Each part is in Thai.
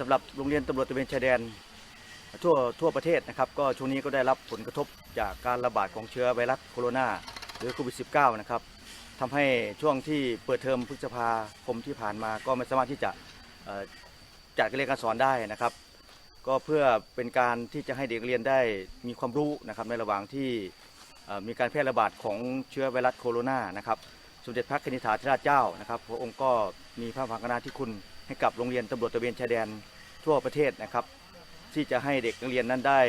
สำหรับโรงเรียนตำรวจตระเวนชายแดน ทั่วทั่วประเทศนะครับก็ช่วงนี้ก็ได้รับผลกระทบจากการระบาดของเชื้อไวรัสโคโรนาหรือโควิด -19 นะครับทำให้ช่วงที่เปิดเทอมพฤษภาคมที่ผ่านมาก็ไม่สามารถที่จะจัดการเรียนการสอนได้นะครับ ก็เพื่อเป็นการที่จะให้เด็กเรียนได้มีความรู้นะครับในระหว่างที่มีการแพร่ระบาดของเชื้อไวรัสโคโรนานะครับสมเด็จพระนิธิถาธิราชเจ้านะครับพระองค์ก็มีพระมหากรุณาธิคุณ ให้กับโรงเรียนตำรวจตระเวนชายแดนทั่วประเทศนะครับ ที่จะให้เด็กนักเรียนนั้นได้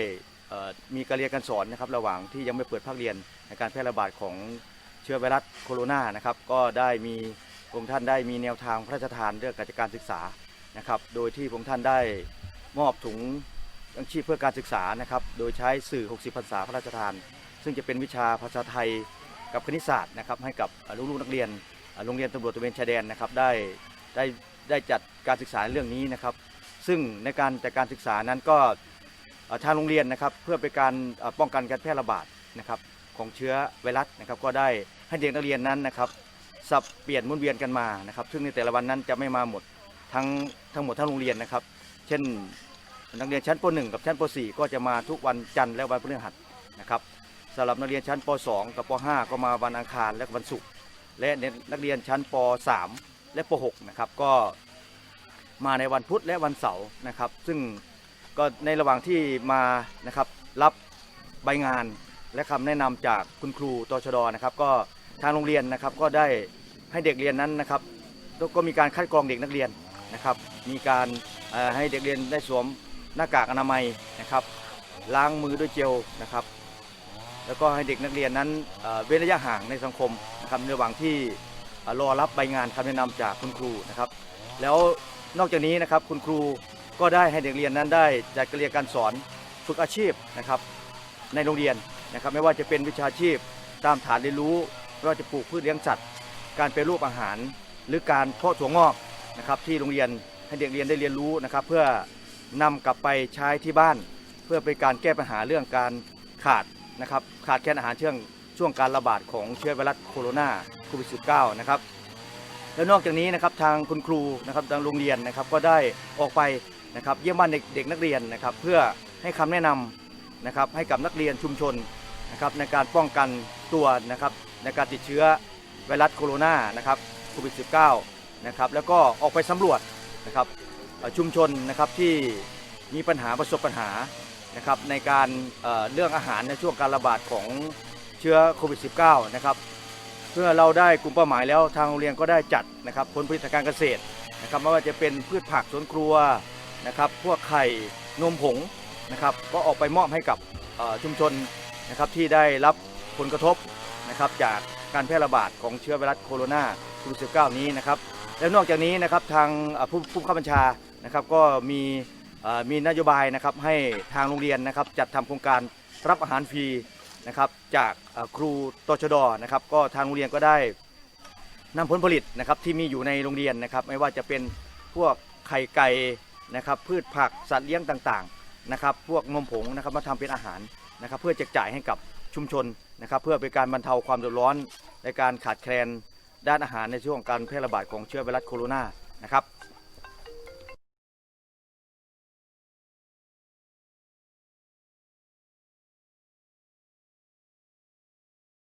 มีการเรียนการสอนนะครับระหว่างที่ยังไม่เปิดภาคเรียนในการแพร่ระบาดของเชื้อไวรัสโคโรนานะครับก็ได้มีพระองค์ท่านได้มีแนวทางพระราชทานเรื่องการจัดการศึกษานะครับ โดยที่พระองค์ท่านได้มอบถุงยังชีพเพื่อการศึกษานะครับ โดยใช้สื่อ 60ภาษาพระราชทาน ซึ่งจะเป็นวิชาภาษาไทยกับคณิตศาสตร์นะครับให้กับลูกๆนักเรียนโรงเรียนตำรวจตระเวนชายแดนนะครับได้ได้ ได้จัดการศึกษาเรื่องนี้นะครับ ซึ่งในการจัดการศึกษานั้นก็ทางโรงเรียนนะครับ เพื่อเป็นการป้องกันการแพร่ระบาดนะครับของเชื้อไวรัสนะครับ ก็ได้ให้เด็กนักเรียนนั้นนะครับสับเปลี่ยนมุนเวียนกันมานะครับ ซึ่งในแต่ละวันนั้นจะไม่มาหมดทั้งทั้งหมดทั้งโรงเรียนนะครับ เช่นนักเรียนชั้นป .1 กับชั้นป .4 ก็จะมาทุกวันจันทร์และวันพฤหัสนะครับสำหรับนักเรียนชั้นป .2 กับป .5 ก็มาวันอังคารและวันศุกร์และนักเรียนชั้นป .3 และป .6 นะครับก็มาในวันพุธและวันเสาร์นะครับ ซึ่งก็ในระหว่างที่มานะครับรับใบงานและคำแนะนำจากคุณครูตชดนะครับ ก็ทางโรงเรียนนะครับก็ได้ให้เด็กเรียนนั้นนะครับก็มีการคัดกรองเด็กนักเรียนนะครับ มีการให้เด็กเรียนได้สวมหน้ากากอนามัยนะครับ ล้างมือด้วยเจลนะครับ แล้วก็ให้เด็กนักเรียนนั้นเว้นระยะห่างในสังคมนะครับในระหว่างที่ รอรับใบงานคำแนะนำจากคุณครูนะครับ แล้วนอกจากนี้นะครับคุณครูก็ได้ให้เด็กเรียนนั้นได้จัดการเรียนการสอนฝึกอาชีพนะครับในโรงเรียนนะครับ ไม่ว่าจะเป็นวิชาชีพตามฐานเรียนรู้ไม่ว่าจะปลูกพืชเลี้ยงสัตว์ การเป็นรูปอาหาร หรือการเพาะถั่วงอกนะครับที่โรงเรียนให้เด็กเรียนได้เรียนรู้นะครับ เพื่อนำกลับไปใช้ที่บ้าน เพื่อเป็นการแก้ปัญหาเรื่องการขาดนะครับขาดแคลนอาหารเชื่อง ช่วงการระบาดของเชื้อไวรัสโคโรนาโควิด -19 นะครับแล้วนอกจากนี้นะครับทางคุณครูนะครับทางโรงเรียนนะครับก็ได้ออกไปนะครับเยี่ยมบ้านเด็กนักเรียนนะครับ เพื่อให้คำแนะนำนะครับให้กับนักเรียนชุมชนนะครับในการป้องกันตัวนะครับในการติดเชื้อไวรัสโคโรนานะครับโควิด -19 นะครับแล้วก็ออกไปสำรวจนะครับชุมชนนะครับที่มีปัญหาประสบปัญหานะครับในการเเรื่องอาหารในช่วงการระบาดของ เชื้อโควิด -19 นะครับเพื่อเราได้กลุ่มเป้าหมายแล้วทางโรงเรียนก็ได้จัดนะครับผลผลิตทางการเกษตรนะครับไม่ว่าจะเป็นพืชผักสวนครัวนะครับพวกไข่นมผงนะครับก็ออกไปมอบให้กับชุมชนนะครับที่ได้รับผลกระทบนะครับจากการแพร่ระบาดของเชื้อไวรัสโคโรนาโควิด -19 นี้นะครับแล้วนอกจากนี้นะครับทางผู้ผู้บังคับบัญชานะครับก็มีมีนโยบายนะครับให้ทางโรงเรียนนะครับจัดทำโครงการรับอาหารฟรี นะครับจากครูตชดนะครับก็ทางโรงเรียนก็ได้นำผลผลิตนะครับที่มีอยู่ในโรงเรียนนะครับไม่ว่าจะเป็นพวกไข่ไก่นะครับพืชผักสัตว์เลี้ยงต่างๆนะครับพวกนมผงนะครับมาทำเป็นอาหารนะครับเพื่อแจกจ่ายให้กับชุมชนนะครับเพื่อเป็นการบรรเทาความเดือดร้อนในการขาดแคลนด้านอาหารในช่วงการแพร่ระบาดของเชื้อไวรัสโคโรนานะครับ